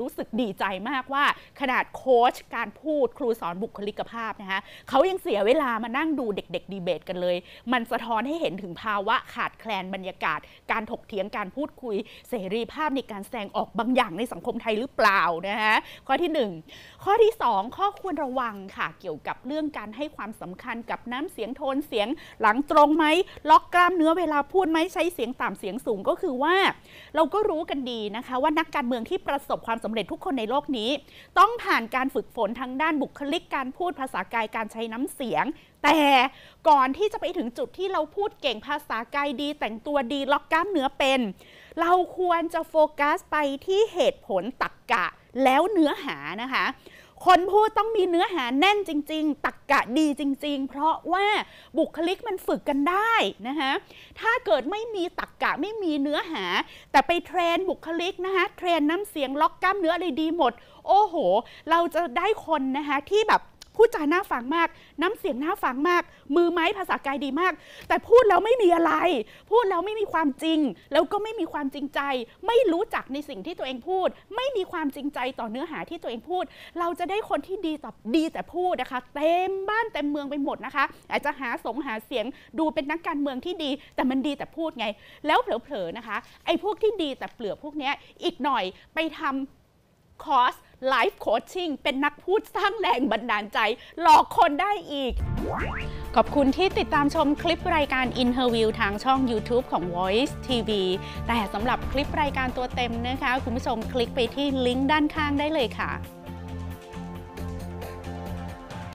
รู้สึกดีใจมากว่า ขนาดโค้ชการพูดครูสอนบุคลิกภาพนะคะเขายังเสียเวลามานั่งดูเด็ก ๆ ดีเบตกันเลย มันสะท้อนให้เห็นถึงภาวะขาดแคลนบรรยากาศ การถกเถียงการพูดคุย เสรีภาพในการแสดงออกบางอย่างในสังคมไทยหรือเปล่านะคะข้อที่ 1 ข้อที่ 2 ข้อควรระวังค่ะเกี่ยวกับเรื่องการให้ความสำคัญกับน้ำเสียงโทนเสียงหลังตรงไหมล็อกกล้ามเนื้อเวลาพูดไหมใช้เสียงต่ำเสียงสูงก็คือว่า เราก็รู้กันดีนะคะ ว่านักการเมืองที่ประสบความสำเร็จทุกคนในโลกนี้ ต้องผ่านการฝึกฝนทางด้านบุคลิกการพูดภาษากายการใช้น้ำเสียง แต่ก่อนที่จะไปถึงจุดที่เราพูดเก่งภาษากายดี แต่งตัวดีล็อกกล้ามเนื้อเป็น เราควรจะโฟกัสไปที่เหตุผลตักกะแล้วเนื้อหานะคะ คนพูดต้องมีเนื้อหาแน่นจริง ๆ ตักกะดีจริง ๆ เพราะว่าบุคลิกมันฝึกกันได้นะคะถ้าเกิดไม่มีตักกะไม่มีเนื้อหา แต่ไปเทรนบุคลิกนะคะเทรนน้ำเสียงล็อกกล้ามเนื้ออะไรดีหมด โอ้โห เราจะได้คนนะคะที่แบบ พูดจาน่าฟังมาก น้ำเสียงน่าฟังมาก มือไม้ภาษากายดีมาก แต่พูดแล้วไม่มีอะไร พูดแล้วไม่มีความจริง แล้วก็ไม่มีความจริงใจ ไม่รู้จักในสิ่งที่ตัวเองพูด ไม่มีความจริงใจต่อเนื้อหาที่ตัวเองพูด เราจะได้คนที่ดีต่อดีแต่พูดนะคะ เต็มบ้านเต็มเมืองไปหมดนะคะ อาจจะหาสงหาเสียงดูเป็นนักการเมืองที่ดี แต่มันดีแต่พูดไง แล้วเผลอๆนะคะไอ้พวกที่ดีแต่เปลือกพวกเนี้ยอีกหน่อยไปทำ คอร์สไลฟ์โคชชิ่งเป็นนักพูดสร้างแรงบันดาลใจ หลอกคนได้อีก ขอบคุณที่ติดตามชมคลิปรายการ Interview ทางช่อง YouTube ของ Voice TV แต่สำหรับคลิปรายการตัวเต็มนะคะ คุณผู้ชมคลิกไปที่ลิงก์ด้านข้างได้เลยค่ะ